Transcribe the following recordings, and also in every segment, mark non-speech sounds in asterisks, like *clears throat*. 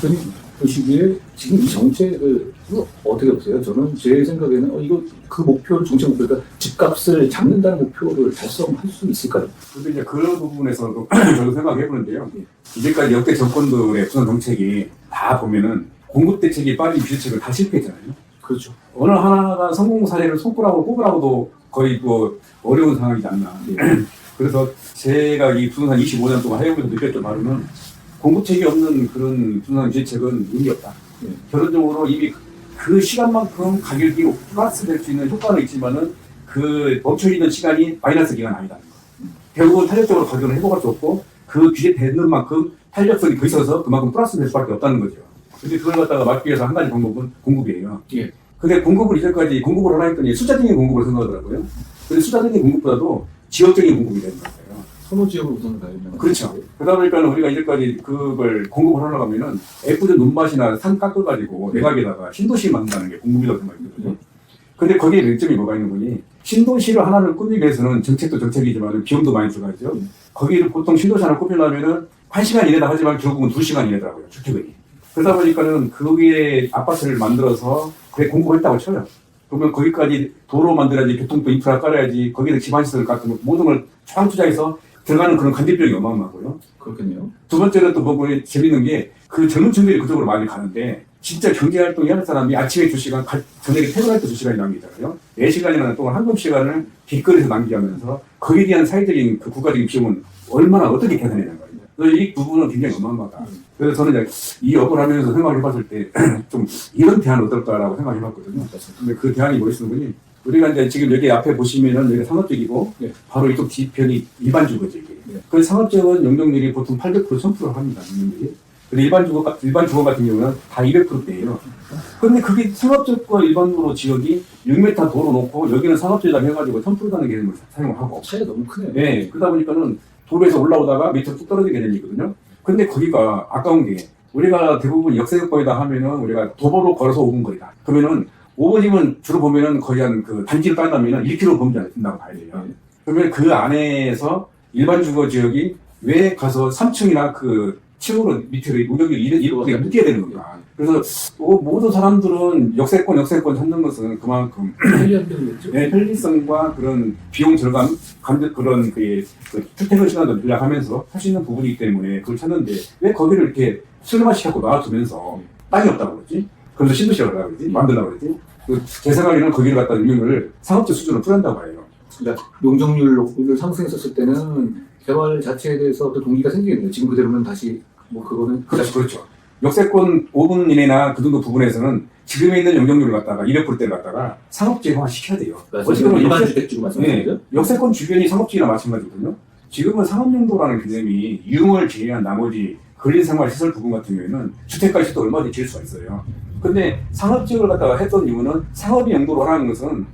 대표님 보시기에 지금 이 정책을 어떻게 보세요? 저는 제 생각에는 어, 이거 그 목표를 정책 목표가 집값을 잡는다는 목표를 달성할 수 있을까요? 근데 이제 그런 부분에서도 *clears throat* 저도 생각해 보는데요. 이제까지 역대 정권들의 부산 정책이 다 보면은 공급 대책이 빠진 비대책을 다 실패했잖아요. 그렇죠. 어느 하나가 성공 사례를 손꼽으라고 꼽으라고도 거의 뭐 어려운 상황이지 않나. *clears throat* 그래서 제가 이 부동산 25년 동안 해오면서 느꼈던 바로는 공급책이 없는 그런 부동산 정책은 의미 없다. 네. 결론적으로 이미 그 시간만큼 가격이 플러스 될 수 있는 효과는 있지만은 그 멈춰 있는 시간이 마이너스 기간 아니다. 결국은 탄력적으로 가격을 회복할 수 없고 그 기대되는 만큼 탄력성이 더 있어서 그만큼 플러스 될 수밖에 없다는 거죠. 근데 그걸 갖다가 막기 위해서 한 가지 방법은 공급이에요. 예. 근데 공급을 이제까지 공급을 하나 했더니 숫자적인 공급을 생각하더라고요. 근데 숫자적인 공급보다도 지역적인 공급이 되는 거예요. 선호 지역으로 우선 가야 되는 그렇죠. 그러다 보니까 우리가 이제까지 그걸 공급을 하려고 하면은 애꿎은 눈밭이나 산 깎아가지고 내각에다가 신도시 만든다는 게 공급이라고 생각했거든요. 근데 거기에 맹점이 뭐가 있는 거니? 신도시를 하나를 꾸미기 위해서는 정책도 정책이지만 비용도 많이 들어가죠. 거기를 보통 신도시 하나 꾸미려면은 한 시간 이내다 하지만 결국은 두 시간 이내더라고요. 주택이. 그러다 보니까는 거기에 아파트를 만들어서 그게 공급했다고 쳐요. 그러면 거기까지 도로 만들어야지, 교통도 인프라 깔아야지, 거기에 기반시설 같은 거 모든 걸 초당 투자해서 들어가는 그런 간접비용이 어마어마하고요. 그렇겠네요. 두 번째는 또 보고 재밌는 게 그 젊은 층들이 그쪽으로 많이 가는데 진짜 경제활동이 하는 사람이 아침에 두 시간, 가- 저녁에 퇴근할 때 두 시간이 남기잖아요. 네 시간이나 동안 한금 시간을 길거리에서 낭비하면서 거기에 대한 사회적인 그 국가적인 비용은 얼마나 어떻게 계산해야 되는 거예요. 그래서 이 부분은 굉장히 어마어마하다. 그래서 저는 이제 이 업을 하면서 생각해 봤을 때 *clears throat* 좀 이런 대안은 어떨까라고 생각해 봤거든요. 근데 그 대안이 뭐였는 거니? 우리가 이제 지금 여기 앞에 보시면은 여기 상업적이고 네. 바로 이쪽 뒤편이 일반 주거지 이게. 네. 그 상업적은 용적률이 보통 800% 1000% 합니다. 용적률이. 근데 일반 주거 같- 일반 주거 같은 경우는 다 200%대예요. 근데 그게 상업적과 일반으로 지역이 6m 도로 놓고 여기는 상업지다 해가지고 1000%라는 개념을 사용하고 차이가 너무 크네요. 네, 그러다 보니까는 도로에서 올라오다가 밑으로 뚝 떨어지게 되는 있거든요. 근데 거기가 아까운 게 우리가 대부분 역세권이다 하면은 우리가 도보로 걸어서 5분 거리다. 그러면은 5분이면 주로 보면은 거의 한 그 단지를 딴다면은 1km 범위 안에 든다고 봐야 돼요. 네. 그러면 그 안에서 일반 주거 지역이 왜 가서 3층이나 그 층으로 밑으로 무격이 이렇게 묶여야 되는 건가. 그래서 어, 모든 사람들은 역세권, 역세권 찾는 것은 그만큼? 네, 편리성과 그런 비용 절감, 감 그런 그, 그 출퇴근 시간도 늘려가면서 할 수 있는 부분이기 때문에 그걸 찾는데 왜 거기를 이렇게 슬그마시 갖고 놔두면서 땅이 없다고 그러지? 그래서 신도시라고 그러지? 만들라고 그러지? 그, 제 생각에는 거기를 갖다 운영을 상업적 수준으로 풀한다고 해요. 그러니까 용적률을 상승했었을 때는 개발 자체에 대해서 어떤 동기가 생기겠네요. 지금 그대로면 다시 뭐 그거는 그렇죠, 그렇죠. 역세권 5분 이내나 그 정도 부분에서는 지금에 있는 용적률을 갖다가 200%대를 갖다가 상업지화 시켜야 돼요. 지금 일반 역세- 주택지구 말씀하시는 거죠? 역세권 주변이 상업지나 마찬가지거든요. 지금은 상업용도라는 개념이 유흥을 제외한 나머지 근린생활 시설 부분 같은 경우에는 주택까지도 얼마든지 지을 수가 있어요. 근데 상업지역을 갖다가 했던 이유는 상업의 용도로 하는 것은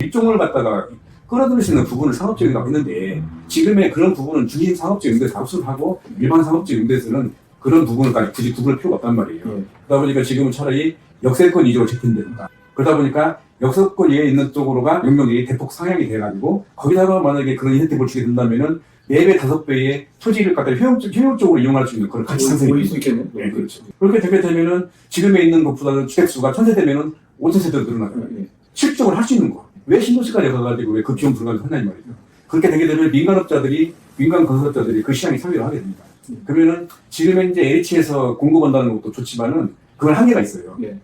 일종을 갖다가 끌어들일 수 있는 부분을 상업지역이라고 했는데 지금의 그런 부분은 중심 상업지역 용도에서 압수를 하고 일반 상업지역 용도에서는 그런 부분까지 굳이 구분할 필요가 없단 말이에요. 예. 그러다 보니까 지금은 차라리 역세권 위주로 재편된다. 그러다 보니까 역세권 위에 있는 쪽으로가 용적률이 대폭 상향이 돼가지고 거기다가 만약에 그런 인센티브를 주게 된다면은 4배, 5배의 토지를 갖다 효율적, 효율적으로 이용할 수 있는 그런 가치 상승이 보일 수 있겠네요. 네, 그렇죠. 그렇게 되게 되면은 지금에 있는 것보다는 주택수가 천세 되면은 5천 세대로 늘어나요. 예. 실적을 할수 있는 거. 왜 신도시까지 가가지고 왜 그 비용 불가능을 하냐는 말이죠. 그렇게 되게 되면 민간업자들이, 민간 건설업자들이 그 시장에 참여를 하게 됩니다. 그러면은 지금 현재 H에서 공급한다는 것도 좋지만은 그건 한계가 있어요. 예.